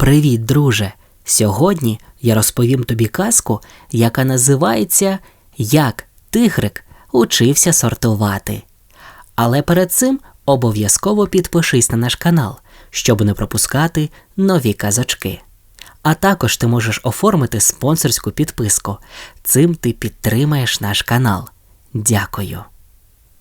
Привіт, друже! Сьогодні я розповім тобі казку, яка називається Як тигрик учився сортувати. Але перед цим обов'язково підпишись на наш канал, щоб не пропускати нові казочки. А також ти можеш оформити спонсорську підписку. Цим ти підтримаєш наш канал. Дякую.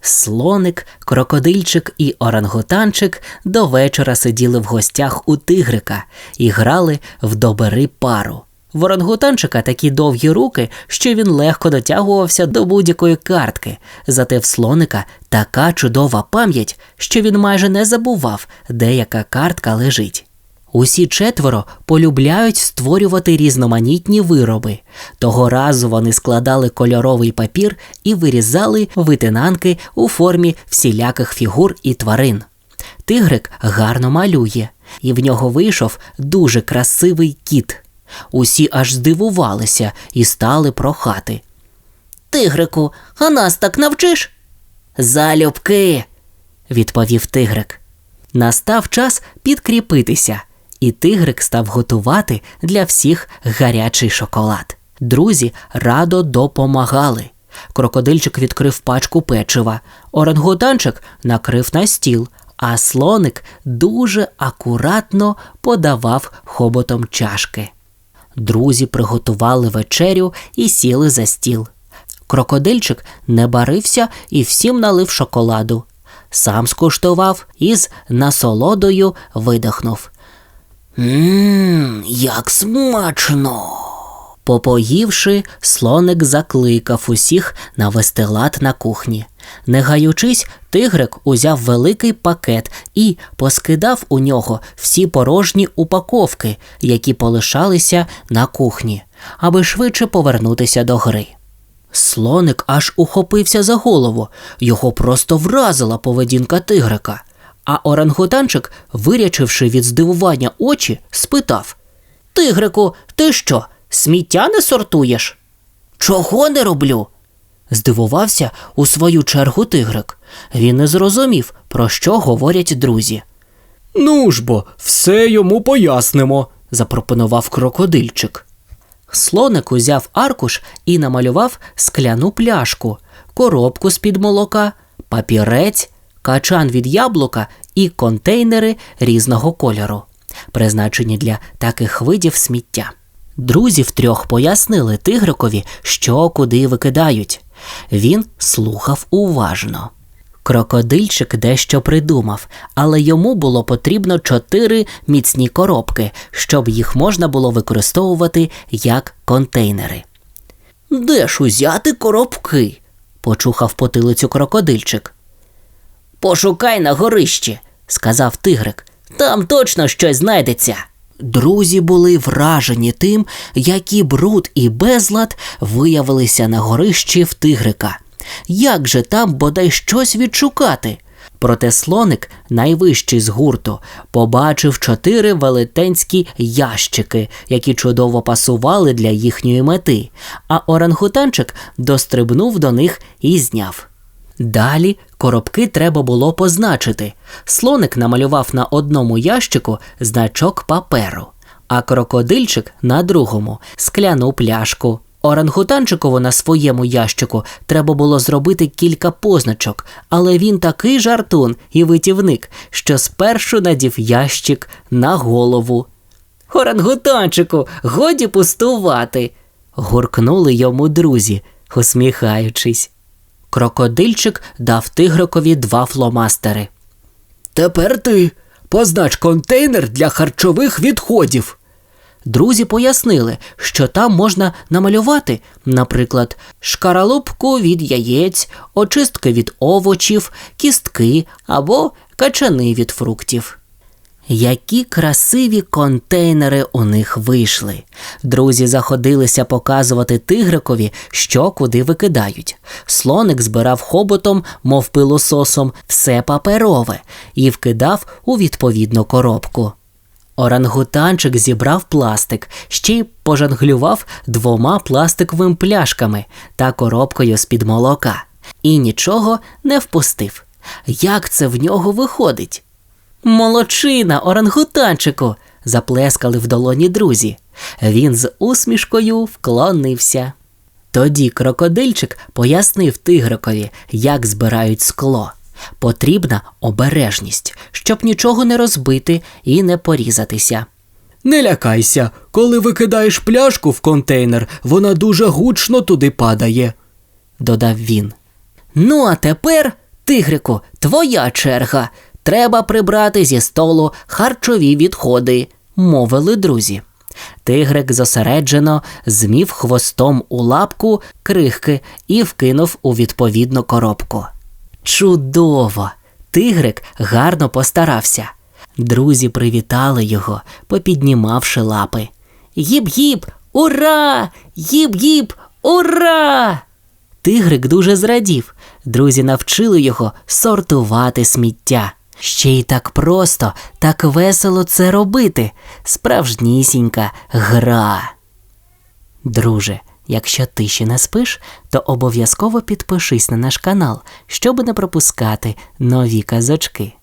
Слоник, крокодильчик і орангутанчик до вечора сиділи в гостях у тигрика і грали в добери пару. В орангутанчика такі довгі руки, що він легко дотягувався до будь-якої картки, зате в слоника така чудова пам'ять, що він майже не забував, де яка картка лежить. Усі четверо полюбляють створювати різноманітні вироби. Того разу вони складали кольоровий папір і вирізали витинанки у формі всіляких фігур і тварин. Тигрик гарно малює, і в нього вийшов дуже красивий кіт. Усі аж здивувалися і стали прохати. Тигрику, а нас так навчиш? Залюбки, відповів тигрик. Настав час підкріпитися і тигрик став готувати для всіх гарячий шоколад. Друзі радо допомагали. Крокодильчик відкрив пачку печива, орангутанчик накрив на стіл, а слоник дуже акуратно подавав хоботом чашки. Друзі приготували вечерю і сіли за стіл. Крокодильчик не барився і всім налив шоколаду. Сам скуштував і з насолодою видихнув. Ммм, як смачно. Попоївши, слоник закликав усіх навести лад на кухні. Не гаючись, тигрик узяв великий пакет і поскидав у нього всі порожні упаковки, які полишалися на кухні, аби швидше повернутися до гри. Слоник аж ухопився за голову, його просто вразила поведінка тигрика. А орангутанчик, вирячивши від здивування очі, спитав Тигрику, ти що, сміття не сортуєш? Чого не роблю? здивувався у свою чергу тигрик. Він не зрозумів, про що говорять друзі. Ну ж бо, все йому пояснимо, запропонував крокодильчик. Слоник узяв аркуш і намалював скляну пляшку, коробку з-під молока, папірець, качан від яблука і контейнери різного кольору, призначені для таких видів сміття. Друзі втрьох пояснили тигрикові, що куди викидають. Він слухав уважно. Крокодильчик дещо придумав, але йому було потрібно чотири міцні коробки, щоб їх можна було використовувати як контейнери. Де ж узяти коробки? почухав потилицю крокодильчик. Пошукай на горищі, сказав тигрик. Там точно щось знайдеться. Друзі були вражені тим, які бруд і безлад виявилися на горищі в тигрика. Як же там бодай щось відшукати? Проте слоник, найвищий з гурту, побачив чотири велетенські ящики, які чудово пасували для їхньої мети, а орангутанчик дострибнув до них і зняв. Далі коробки треба було позначити. Слоник намалював на одному ящику значок паперу, а крокодильчик на другому скляну пляшку. Орангутанчикову на своєму ящику треба було зробити кілька позначок, але він такий жартун і витівник, що спершу надів ящик на голову. Орангутанчику, годі пустувати. гуркнули йому друзі, усміхаючись. Крокодильчик дав тигрикові два фломастери. Тепер ти познач контейнер для харчових відходів. Друзі пояснили, що там можна намалювати, наприклад, шкаралупку від яєць, очистки від овочів, кістки або качани від фруктів. Які красиві контейнери у них вийшли. Друзі заходилися показувати тигрикові, що куди викидають. Слоник збирав хоботом, мов пилососом, все паперове і вкидав у відповідну коробку. Орангутанчик зібрав пластик, ще й пожанглював двома пластиковими пляшками та коробкою з-під молока, і нічого не впустив. Як це в нього виходить? Молодчина, орангутанчику, заплескали в долоні друзі. Він з усмішкою вклонився. Тоді крокодильчик пояснив тигрикові, як збирають скло. Потрібна обережність, щоб нічого не розбити і не порізатися. Не лякайся, коли викидаєш пляшку в контейнер, вона дуже гучно туди падає. додав він. Ну, а тепер, тигрику, твоя черга. Треба прибрати зі столу харчові відходи, мовили друзі. Тигрик зосереджено змів хвостом у лапку крихки і вкинув у відповідну коробку. Чудово! Тигрик гарно постарався. Друзі привітали його, попіднімавши лапи. Їб-їб! Ура! Їб-їб! Ура! Тигрик дуже зрадів. Друзі навчили його сортувати сміття. Ще й так просто, так весело це робити. Справжнісінька гра. Друже, якщо ти ще не спиш, то обов'язково підпишись на наш канал, щоб не пропускати нові казочки.